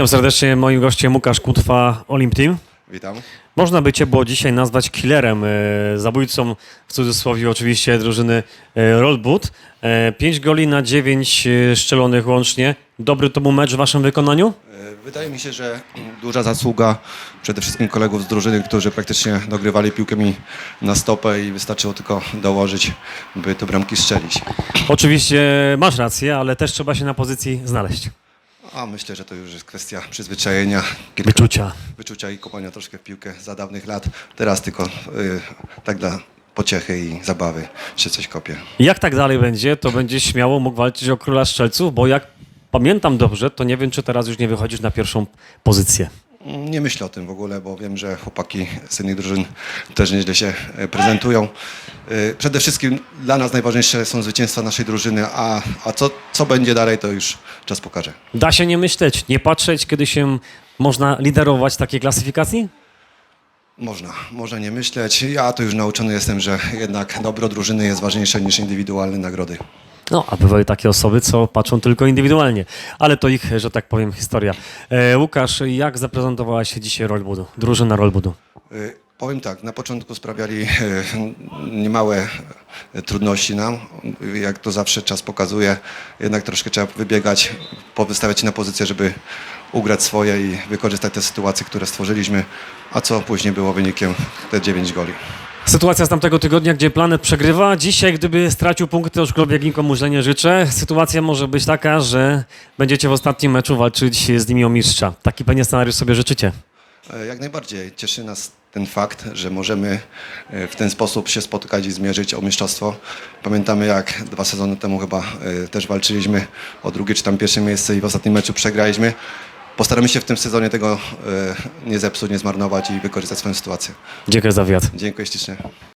Witam serdecznie. Moim gościem Łukasz Kutwa, Olimp Team. Witam. Można by Cię było dzisiaj nazwać killerem, e, zabójcą w cudzysłowie oczywiście drużyny e, Rollboot. E, Pięć goli na dziewięć e, szczelonych łącznie. Dobry to był mecz w Waszym wykonaniu? E, Wydaje mi się, że duża zasługa przede wszystkim kolegów z drużyny, którzy praktycznie dogrywali piłkę mi na stopę i wystarczyło tylko dołożyć, by te bramki strzelić. Oczywiście masz rację, ale też trzeba się na pozycji znaleźć. A myślę, że to już jest kwestia przyzwyczajenia, kilka Wyczucia. wyczucia i kopania troszkę w piłkę za dawnych lat. Teraz tylko y, tak dla pociechy i zabawy się coś kopie. Jak tak dalej będzie, to będzie śmiało mógł walczyć o króla strzelców, bo jak pamiętam dobrze, to nie wiem, czy teraz już nie wychodzisz na pierwszą pozycję. Nie myślę o tym w ogóle, bo wiem, że chłopaki z innych drużyn też nieźle się e, prezentują. E, Przede wszystkim dla nas najważniejsze są zwycięstwa naszej drużyny, a, a co, co będzie dalej, to już czas pokaże. Da się nie myśleć, nie patrzeć, kiedy się można liderować takiej klasyfikacji? Można, można nie myśleć. Ja to już nauczony jestem, że jednak dobro drużyny jest ważniejsze niż indywidualne nagrody. No, a bywają takie osoby, co patrzą tylko indywidualnie, ale to ich, że tak powiem, historia. E, Łukasz, jak zaprezentowała się dzisiaj Rollbudu, drużyna Rollbudu? Y, Powiem tak, na początku sprawiali e, niemałe e, trudności nam. Jak to zawsze czas pokazuje, jednak troszkę trzeba wybiegać, powystawiać się na pozycję, żeby ugrać swoje i wykorzystać te sytuacje, które stworzyliśmy, a co później było wynikiem te 9 goli. Sytuacja z tamtego tygodnia, gdzie Planet przegrywa. Dzisiaj, gdyby stracił punkty, to aczkolwiek nikomu źle nie życzę. Sytuacja może być taka, że będziecie w ostatnim meczu walczyć z nimi o mistrza. Taki pewnie scenariusz sobie życzycie. E, Jak najbardziej cieszy nas ten fakt, że możemy e, w ten sposób się spotkać i zmierzyć o mistrzostwo. Pamiętamy jak dwa sezony temu chyba e, też walczyliśmy o drugie czy tam pierwsze miejsce i w ostatnim meczu przegraliśmy. Postaramy się w tym sezonie tego e, nie zepsuć, nie zmarnować i wykorzystać swoją sytuację. Dziękuję za wywiad. Dziękuję ślicznie.